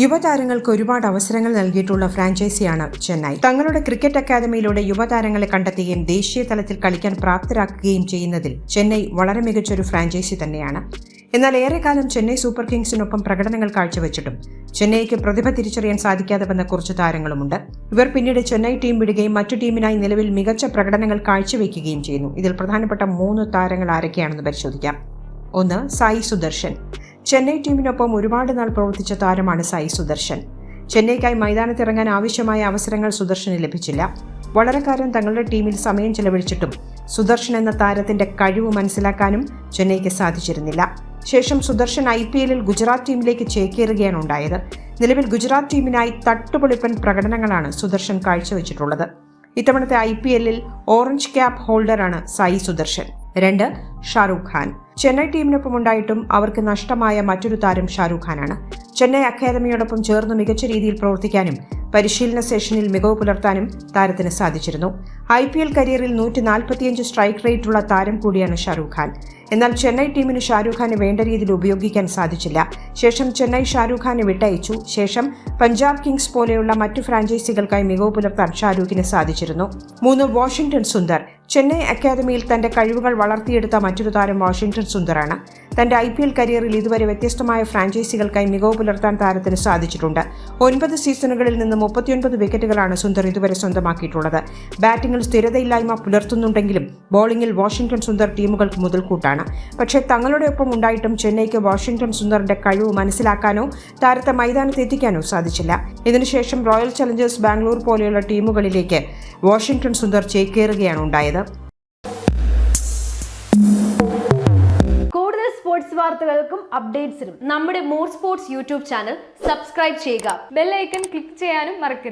യുവതാരങ്ങൾക്ക് ഒരുപാട് അവസരങ്ങൾ നൽകിയിട്ടുള്ള ഫ്രാഞ്ചൈസിയാണ് ചെന്നൈ. തങ്ങളുടെ ക്രിക്കറ്റ് അക്കാദമിയിലൂടെ യുവതാരങ്ങളെ കണ്ടെത്തുകയും ദേശീയ തലത്തിൽ കളിക്കാൻ പ്രാപ്തരാക്കുകയും ചെയ്യുന്നതിൽ ചെന്നൈ വളരെ മികച്ചൊരു ഫ്രാഞ്ചൈസി തന്നെയാണ്. എന്നാൽ ഏറെക്കാലം ചെന്നൈ സൂപ്പർ കിങ്സിനൊപ്പം പ്രകടനങ്ങൾ കാഴ്ചവെച്ചിട്ടും ചെന്നൈക്ക് പ്രതിഭ തിരിച്ചറിയാൻ സാധിക്കാതെ വന്ന കുറച്ച് താരങ്ങളുമുണ്ട്. ഇവർ പിന്നീട് ചെന്നൈ ടീം വിടുകയും മറ്റു ടീമിനായി നിലവിൽ മികച്ച പ്രകടനങ്ങൾ കാഴ്ചവെക്കുകയും ചെയ്യുന്നു. ഇതിൽ പ്രധാനപ്പെട്ട മൂന്ന് താരങ്ങൾ ആരൊക്കെയാണെന്ന് പരിശോധിക്കാം. ഒന്ന് സായി സുദർശൻ. ചെന്നൈ ടീമിനൊപ്പം ഒരുപാട് നാൾ പ്രവർത്തിച്ച താരമാണ് സായി സുദർശൻ. ചെന്നൈക്കായി മൈതാനത്തിറങ്ങാൻ ആവശ്യമായ അവസരങ്ങൾ സുദർശന് ലഭിച്ചില്ല. വളരെ കാലം തങ്ങളുടെ ടീമിൽ സമയം ചെലവഴിച്ചിട്ടും സുദർശൻ എന്ന താരത്തിന്റെ കഴിവ് മനസ്സിലാക്കാനും ചെന്നൈക്ക് സാധിച്ചിരുന്നില്ല. ശേഷം സുദർശൻ ഐ പി എല്ലിൽ ഗുജറാത്ത് ടീമിലേക്ക് ചേക്കേറുകയാണ് ഉണ്ടായത്. നിലവിൽ ഗുജറാത്ത് ടീമിനായി തട്ടുപൊളിപ്പൻ പ്രകടനങ്ങളാണ് സുദർശൻ കാഴ്ചവെച്ചിട്ടുള്ളത്. ഇത്തവണത്തെ ഐ പി എല്ലിൽ ഓറഞ്ച് ക്യാപ്പ് ഹോൾഡറാണ് സായി സുദർശൻ. രണ്ട് ഷാറൂഖ് ഖാൻ. ചെന്നൈ ടീമിനൊപ്പം ഉണ്ടായിട്ടും അവർക്ക് നഷ്ടമായ മറ്റൊരു താരം ഷാറൂഖ് ഖാനാണ്. ചെന്നൈ അക്കാദമിയോടൊപ്പം ചേർന്ന് മികച്ച രീതിയിൽ പ്രവർത്തിക്കാനും പരിശീലന സെഷനിൽ മികവ് പുലർത്താനും താരത്തിന് സാധിച്ചിരുന്നു. ഐ പി എൽ കരിയറിൽ നൂറ്റി നാൽപ്പത്തിയഞ്ച് സ്ട്രൈക്ക് റേറ്റുള്ള താരം കൂടിയാണ് ഷാറൂഖ് ഖാൻ. എന്നാൽ ചെന്നൈ ടീമിന് ഷാരൂഖ് ഖാനെ വേണ്ട രീതിയിൽ ഉപയോഗിക്കാൻ സാധിച്ചില്ല. ശേഷം ചെന്നൈ ഷാരൂഖ് ഖാനെ വിട്ടയച്ചു. ശേഷം പഞ്ചാബ് കിങ്സ് പോലെയുള്ള മറ്റു ഫ്രാഞ്ചൈസികൾക്കായി മികവ് പുലർത്താൻ ഷാരൂഖിന് സാധിച്ചിരുന്നു. മൂന്ന് വാഷിംഗ്ടൺ സുന്ദർ. ചെന്നൈ അക്കാദമിയിൽ തന്റെ കഴിവുകൾ വളർത്തിയെടുത്ത മറ്റൊരു താരം വാഷിംഗ്ടൺ സുന്ദറാണ്. തന്റെ ഐ പി എൽ കരിയറിൽ ഇതുവരെ വ്യത്യസ്തമായ ഫ്രാഞ്ചൈസികൾക്കായി മികവ് പുലർത്താൻ താരത്തിന് സാധിച്ചിട്ടുണ്ട്. ഒൻപത് സീസണുകളിൽ നിന്ന് മുപ്പത്തിയൊൻപത് വിക്കറ്റുകളാണ് സുന്ദർ ഇതുവരെ സ്വന്തമാക്കിയിട്ടുള്ളത്. ബാറ്റിംഗിൽ സ്ഥിരതയില്ലായ്മ പുലർത്തുന്നുണ്ടെങ്കിലും ബോളിംഗിൽ വാഷിംഗ്ടൺ സുന്ദർ ടീമുകൾക്ക് മുതൽക്കൂട്ടാണ്. പക്ഷേ തങ്ങളുടെ ഒപ്പം ഉണ്ടായിട്ടും ചെന്നൈക്ക് വാഷിംഗ്ടൺ സുന്ദറിന്റെ കഴിവ് മനസ്സിലാക്കാനോ താരത്തെ മൈതാനത്ത് എത്തിക്കാനോ സാധിച്ചില്ല. ഇതിനുശേഷം റോയൽ ചലഞ്ചേഴ്സ് ബാംഗ്ലൂർ പോലെയുള്ള ടീമുകളിലേക്ക് വാഷിംഗ്ടൺ സുന്ദർ ചേക്കേറുകയാണ് ഉണ്ടായത്. കൂടുതൽ സ്പോർട്സ് വാർത്തകൾക്കും അപ്ഡേറ്റ്സിനും നമ്മുടെ more sports YouTube channel subscribe ചെയ്യുക. ബെല്ലൈക്കൺ ക്ലിക്ക് ചെയ്യാനും മറക്കരുത്.